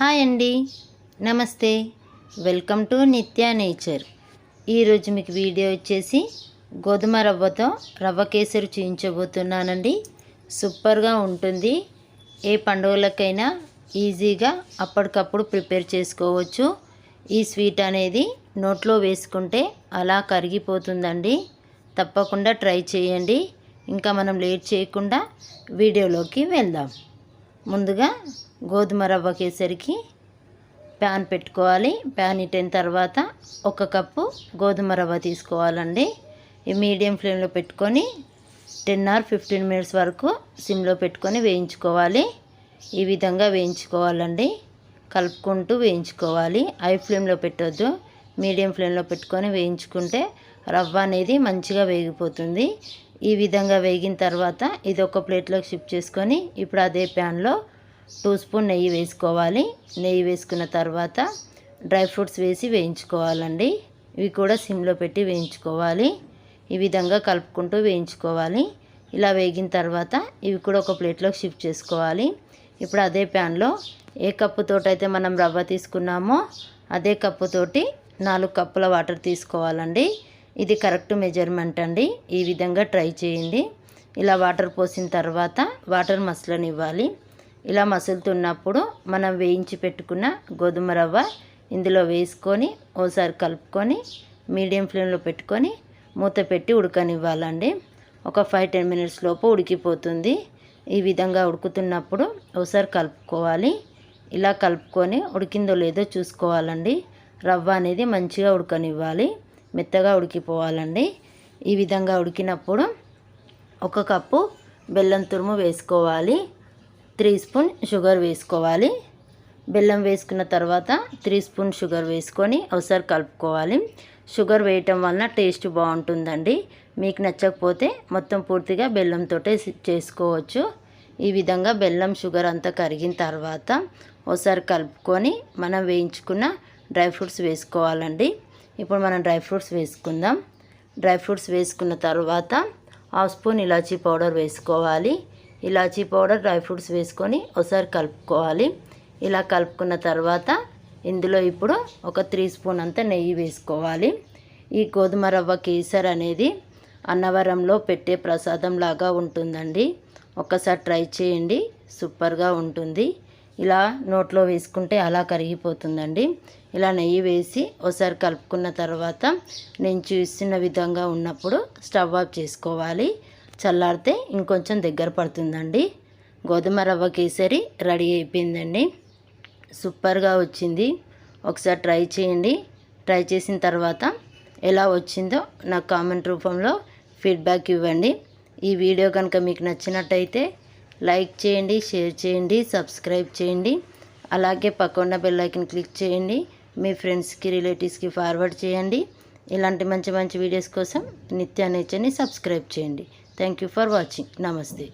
Hi అండి. నమస్తే. Welcome to Nitya nature. ఈరోజు మీకు వీడియో వచ్చేసి గోధుమ రవ్వతో రవ్వ కేసరి చూయించబోతున్నానండి. సూపర్గా ఉంటుంది. ఏ పండుగలకైనా ఈజీగా అప్పటికప్పుడు ప్రిపేర్ చేసుకోవచ్చు. ఈ స్వీట్ అనేది నోట్లో వేసుకుంటే అలా కరిగిపోతుందండి. తప్పకుండా ట్రై చేయండి. ఇంకా మనం లేట్ చేయకుండా వీడియోలోకి వెళ్దాం. ముందుగా గోధుమ రవ్వకేసరికి ప్యాన్ పెట్టుకోవాలి. ప్యాన్ ఇట్టిన తర్వాత ఒక కప్పు గోధుమ రవ్వ తీసుకోవాలండి. ఈ మీడియం ఫ్లేమ్లో పెట్టుకొని టెన్ ఆర్ ఫిఫ్టీన్ మినిట్స్ వరకు సిమ్లో పెట్టుకొని వేయించుకోవాలి. ఈ విధంగా వేయించుకోవాలండి. కలుపుకుంటూ వేయించుకోవాలి. హై ఫ్లేమ్లో పెట్టొద్దు. మీడియం ఫ్లేమ్లో పెట్టుకొని వేయించుకుంటే రవ్వ అనేది మంచిగా వేగిపోతుంది. ఈ విధంగా వేగిన తర్వాత ఇది ఒక ప్లేట్లోకి షిఫ్ట్ చేసుకొని ఇప్పుడు అదే ప్యాన్లో టూ స్పూన్ నెయ్యి వేసుకోవాలి. నెయ్యి వేసుకున్న తర్వాత డ్రై ఫ్రూట్స్ వేసి వేయించుకోవాలండి. ఇవి కూడా సిమ్లో పెట్టి వేయించుకోవాలి. ఈ విధంగా కలుపుకుంటూ వేయించుకోవాలి. ఇలా వేగిన తర్వాత ఇవి కూడా ఒక ప్లేట్లోకి షిఫ్ట్ చేసుకోవాలి. ఇప్పుడు అదే ప్యాన్లో ఏ కప్పుతోటైతే మనం రవ్వ తీసుకున్నామో అదే కప్పుతోటి నాలుగు కప్పుల వాటర్ తీసుకోవాలండి. ఇది కరెక్ట్ మెజర్మెంట్ అండి. ఈ విధంగా ట్రై చేయండి. ఇలా వాటర్ పోసిన తర్వాత వాటర్ మసలనివ్వాలి. ఇలా మసులుతున్నప్పుడు మనం వేయించి పెట్టుకున్న గోధుమ రవ్వ ఇందులో వేసుకొని ఓసారి కలుపుకొని మీడియం ఫ్లేమ్లో పెట్టుకొని మూత పెట్టి ఉడకనివ్వాలండి. ఒక ఫైవ్ టెన్ మినిట్స్ లోపు ఉడికిపోతుంది. ఈ విధంగా ఉడుకుతున్నప్పుడు ఒకసారి కలుపుకోవాలి. ఇలా కలుపుకొని ఉడికిందో లేదో చూసుకోవాలండి. రవ్వ అనేది మంచిగా ఉడకనివ్వాలి. మెత్తగా ఉడికిపోవాలండి. ఈ విధంగా ఉడికినప్పుడు ఒక కప్పు బెల్లం తురుము వేసుకోవాలి. త్రీ స్పూన్ షుగర్ వేసుకోవాలి. బెల్లం వేసుకున్న తర్వాత త్రీ స్పూన్ షుగర్ వేసుకొని ఒకసారి కలుపుకోవాలి. షుగర్ వేయటం వలన టేస్ట్ బాగుంటుందండి. మీకు నచ్చకపోతే మొత్తం పూర్తిగా బెల్లంతో చేసుకోవచ్చు. ఈ విధంగా బెల్లం షుగర్ అంతా కరిగిన తర్వాత ఒకసారి కలుపుకొని మనం వేయించుకున్న డ్రై ఫ్రూట్స్ వేసుకోవాలండి. ఇప్పుడు మనం డ్రై ఫ్రూట్స్ వేసుకుందాం. డ్రై ఫ్రూట్స్ వేసుకున్న తర్వాత హాఫ్ స్పూన్ ఇలాచీ పౌడర్ వేసుకోవాలి. ఇలాచీ పౌడర్ డ్రై ఫ్రూట్స్ వేసుకొని ఒకసారి కలుపుకోవాలి. ఇలా కలుపుకున్న తర్వాత ఇందులో ఇప్పుడు ఒక త్రీ స్పూన్ అంత నెయ్యి వేసుకోవాలి. ఈ గోధుమ రవ్వ కేసర్ అనేది అన్నవరంలో పెట్టే ప్రసాదం లాగా ఉంటుందండి. ఒక్కసారి ట్రై చేయండి. సూపర్గా ఉంటుంది. ఇలా నోట్లో వేసుకుంటే అలా కరిగిపోతుందండి. ఇలా నెయ్యి వేసి ఒకసారి కలుపుకున్న తర్వాత నేను చూస్తున్న విధంగా ఉన్నప్పుడు స్టవ్ ఆఫ్ చేసుకోవాలి. చల్లారితే ఇంకొంచెం దగ్గర పడుతుందండి. గోధుమ రవ్వ కేసరి రెడీ అయిపోయిందండి. సూపర్గా వచ్చింది. ఒకసారి ట్రై చేయండి. ట్రై చేసిన తర్వాత ఎలా వచ్చిందో నాకు కామెంట్ రూపంలో ఫీడ్బ్యాక్ ఇవ్వండి. ఈ వీడియో కనుక మీకు నచ్చినట్టయితే లైక్ చేయండి షేర్ చేయండి సబ్స్క్రైబ్ చేయండి. అలాగే పక్కన బెల్ ఐకన్ క్లిక్ చేయండి. మీ ఫ్రెండ్స్కి రిలేటివ్స్కి ఫార్వర్డ్ చేయండి. ఇలాంటి మంచి మంచి వీడియోస్ కోసం నిత్య నేచర్ని సబ్స్క్రైబ్ చేయండి. Thank for watching. నమస్తే.